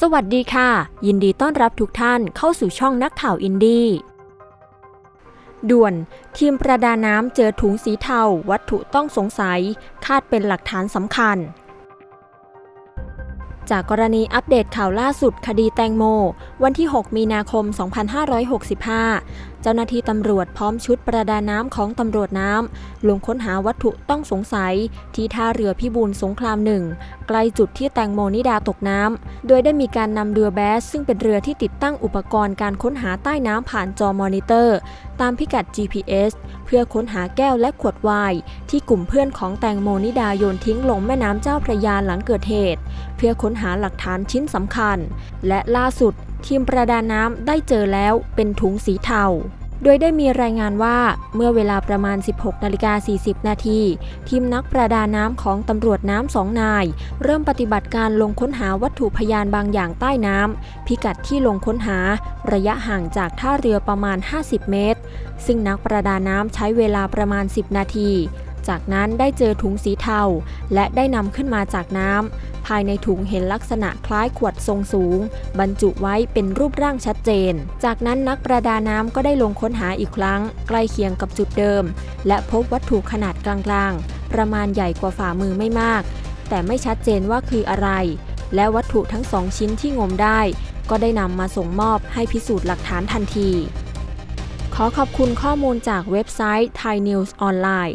สวัสดีค่ะ ยินดีต้อนรับทุกท่านเข้าสู่ช่องนักข่าวอินดี้ด่วน ทีมประดาน้ำเจอถุงสีเทา วัตถุต้องสงสัย คาดเป็นหลักฐานสำคัญ จากกรณีอัปเดตข่าวล่าสุดคดีแตงโม วันที่ 6 มีนาคม 2565 เจ้าหน้าที่ตำรวจพร้อมชุดประดาน้ำของตำรวจน้ำลงค้นหาวัตถุต้องสงสัย ที่ท่าเรือพิบูลสงครามหนึ่งใกล้จุดที่แตงโมนิดาตกน้ำ โดยได้มีการนำเรือแบส ซึ่งเป็นเรือที่ติดตั้งอุปกรณ์การค้นหาใต้น้ำผ่านจอมอนิเตอร์ตามพิกัด GPS เพื่อค้นหาแก้วและขวดไวน์ที่กลุ่มเพื่อนของแตงโมนิดาโยนทิ้งลงแม่น้ำเจ้าพระยาหลังเกิดเหตุ เพื่อค้นหาหลักฐานชิ้นสำคัญ และล่าสุดทีมประดาน้ำได้เจอแล้วเป็นถุงสีเทา โดยได้มีรายงานว่าเมื่อเวลาประมาณ 16นาฬิกา40 นาทีทีมนักประดาน้ำของตำรวจน้ำสองนาย เริ่มปฏิบัติการลงค้นหาวัตถุพยานบางอย่างใต้น้ำพิกัดที่ลงค้นหา ระยะห่างจากท่าเรือประมาณ 50 เมตร ซึ่งนักประดาน้ำใช้เวลาประมาณ 10 นาที จากนั้นได้เจอถุงสีเทาและได้นำขึ้นมาจากน้ำ ภายในถุงเห็นลักษณะคล้ายขวดทรงสูง บรรจุไว้เป็นรูปร่างชัดเจน จากนั้นนักประดาน้ำก็ได้ลงค้นหาอีกครั้ง ใกล้เคียงกับจุดเดิม และพบวัตถุขนาดกลางๆ ประมาณใหญ่กว่าฝ่ามือไม่มาก แต่ไม่ชัดเจนว่าคืออะไร และวัตถุทั้งสองชิ้นที่งมได้ ก็ได้นำมาส่งมอบให้พิสูจน์หลักฐานทันที ขอขอบคุณข้อมูลจากเว็บไซต์ Thai News Online